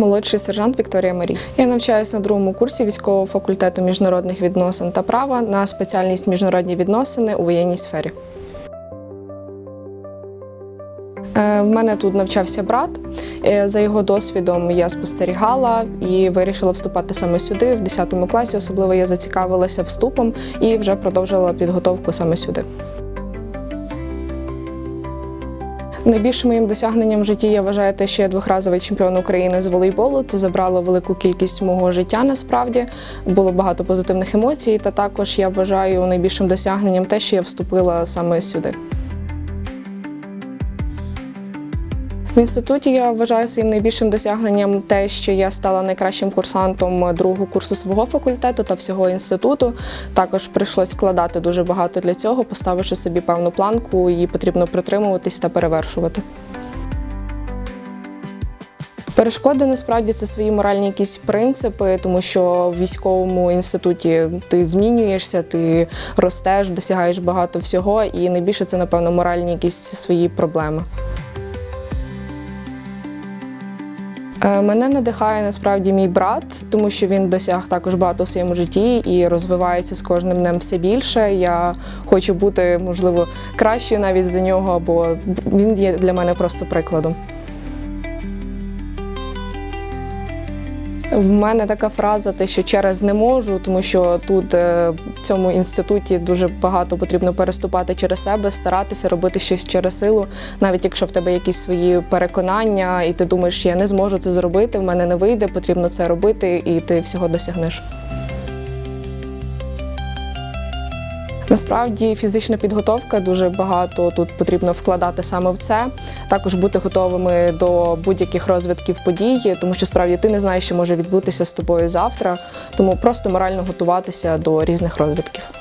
Молодший сержант Вікторія Марій. Я навчаюся на другому курсі військового факультету міжнародних відносин та права на спеціальність міжнародні відносини у воєнній сфері. Е, В мене тут навчався брат. Е, За його досвідом я спостерігала і вирішила вступати саме сюди, в 10 класі. Особливо я зацікавилася вступом і вже продовжила підготовку саме сюди. Найбільшим моїм досягненням в житті я вважаю те, що я двохразовий чемпіон України з волейболу. Це забрало велику кількість мого життя. Насправді було багато позитивних емоцій. Та також я вважаю найбільшим досягненням те, що я вступила саме сюди. В інституті я вважаю своїм найбільшим досягненням те, що я стала найкращим курсантом другого курсу свого факультету та всього інституту. Також прийшлось вкладати дуже багато для цього, поставивши собі певну планку, її потрібно притримуватись та перевершувати. Перешкоди насправді це свої моральні якісь принципи, тому що в військовому інституті ти змінюєшся, ти ростеш, досягаєш багато всього, і найбільше це, напевно, моральні якісь свої проблеми. Мене надихає насправді мій брат, тому що він досяг також багато в своєму житті і розвивається з кожним днем все більше. Я хочу бути, можливо, кращою навіть за нього, бо він є для мене просто прикладом. В мене така фраза, те, що через не можу, тому що тут е, в цьому інституті дуже багато потрібно переступати через себе, старатися робити щось через силу, навіть якщо в тебе якісь свої переконання, і ти думаєш, я не зможу це зробити, в мене не вийде, потрібно це робити, і ти всього досягнеш. Насправді фізична підготовка дуже багато тут потрібно вкладати саме в це. Також бути готовими до будь-яких розвитків подій, тому що справді ти не знаєш, що може відбутися з тобою завтра. Тому просто морально готуватися до різних розвитків.